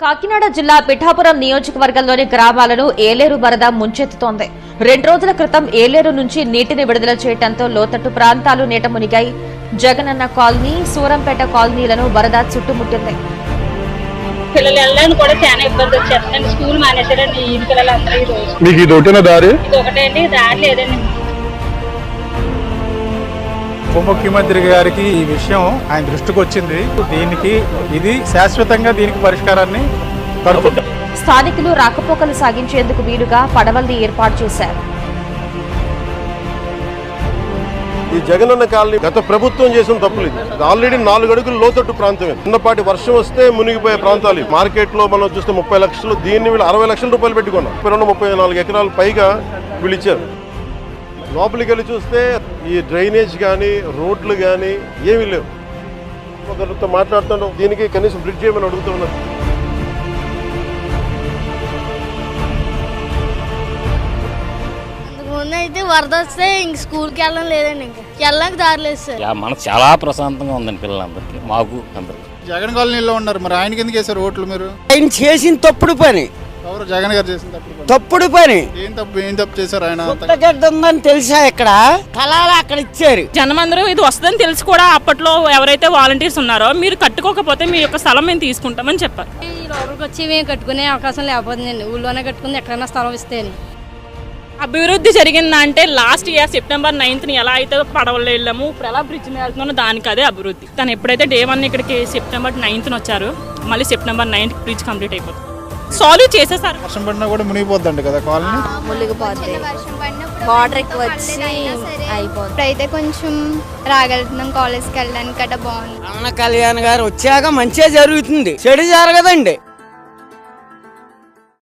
కాకినాడ జిల్లా పిఠాపురం నియోజకవర్గంలోని గ్రామాలను ఏలేరు వరద ముంచెత్తుతోంది. రెండు రోజుల క్రితం ఏలేరు నుంచి నీటిని విడుదల చేయడంతో లోతట్టు ప్రాంతాలు నీట మునిగాయి. జగనన్న కాలనీ సూరంపేట కాలనీలను వరద చుట్టుముట్టింది. పిల్లలు వెళ్ళడానికి కూడా చాలా ఇబ్బంది వచ్చేస్తుందండి స్కూల్ మానేశారండి ఈ పిల్లలు అందరూ ఈ రోజు. మీకు ఇది ఒకటేనా దారి? ఇది ఒకటే అండి. దారి లేదండి. ఉప ముఖ్యమంత్రి గారికి ఈ విషయం ఆయన దృష్టికి వచ్చింది. దీనికి ఇది శాశ్వతంగా దీనికి పరిష్కారాన్ని కనుక్కుంటాం. స్థానికులు రాకపోకలు సాగించేందుకు వీలుగా పడవల్ని ఏర్పాటు చేశారు. ఈ జగనన్న కాలనీ గత ప్రభుత్వం చేసిన తప్పులు ఇది. ఆల్రెడీ నాలుగు అడుగులు లోతట్టు ప్రాంతమే. చిన్నపాటి వర్షం వస్తే మునిగిపోయే ప్రాంతాలు. మార్కెట్లో మనం చూస్తే ముప్పై లక్షలు దీన్ని వీళ్ళు అరవై లక్షల రూపాయలు పెట్టుకున్నాం ముప్పై రెండు ముప్పై నాలుగు ఎకరాలు పైగా వీళ్ళు ఇచ్చారు. లోపలికి వెళ్ళి చూస్తే ఈ డ్రైనేజ్ కానీ రోడ్లు కానీ ఏమీ లేవు. ఒకరితో మాట్లాడుతుంటాం దీనికి కనీసం బ్రిడ్జ్ చేయమని అడుగుతున్నారు? అయితే వరద వస్తే ఇంక స్కూల్కి వెళ్ళడం లేదండి ఇంకా. వెళ్ళడానికి దారి లేదు సార్. మనకు చాలా ప్రశాంతంగా ఉందండి పిల్లలందరికీ మాకు అందరికి. జగన్ కాలనీలో ఉన్నారు మరి ఆయనకి ఎందుకు వేశారు ఓట్లు మీరు? ఆయన చేసిన తప్పుడు పని. ఎవరు జగన్ గారు చేసిన తప్పుడు పని. తప్పుడు పని. ఏం తప్పు ఏం తప్పు చేశారు ఆయన పుట్టగడ్డ ఉందని తెలుసా ఇక్కడ? కళాలు అక్కడ ఇచ్చారు. జనమందరూ ఇది వస్తుందని తెలిసి కూడా అప్పట్లో ఎవరైతే వాలంటీర్స్ ఉన్నారో మీరు కట్టుకోకపోతే మీ యొక్క స్థలం మేము తీసుకుంటామని చెప్పారు. లోపలికి వచ్చి మేము కట్టుకునే అవకాశం లేకపోతుందండి. ఊళ్ళోనే కట్టుకుంది ఎక్కడైనా స్థలం ఇస్తే అభివృద్ధి జరిగిందంటే లాస్ట్ ఇయర్ సెప్టెంబర్ నైన్త్ని ఎలా అయితే పడవలో వెళ్ళాము ఇప్పుడు ఎలా బ్రిడ్జ్ మీద వెళ్తున్నామో దానికి అదే అభివృద్ధి. తను ఎప్పుడైతే డే వన్ ఇక్కడికి సెప్టెంబర్ నైన్త్ వచ్చారు మళ్ళీ సెప్టెంబర్ నైన్త్ బ్రిడ్జ్ కంప్లీట్ అయిపోతుంది. సాల్వ్ చేసేసారు. వర్షం పడినా కూడా మునిగిపోద్దండి కదా కాలనీ? మునిగిపోతుంది వాటర్ ఎక్కువ వచ్చి అయిపోతుంది ఇప్పుడైతే కొంచెం రాగలుగుతున్నాం కాలేజ్కి వెళ్ళడానికి గట్రా బాగుంది. పవన్ కళ్యాణ్ గారు వచ్చాక మంచిగా జరుగుతుంది. చెడు జరగదండి.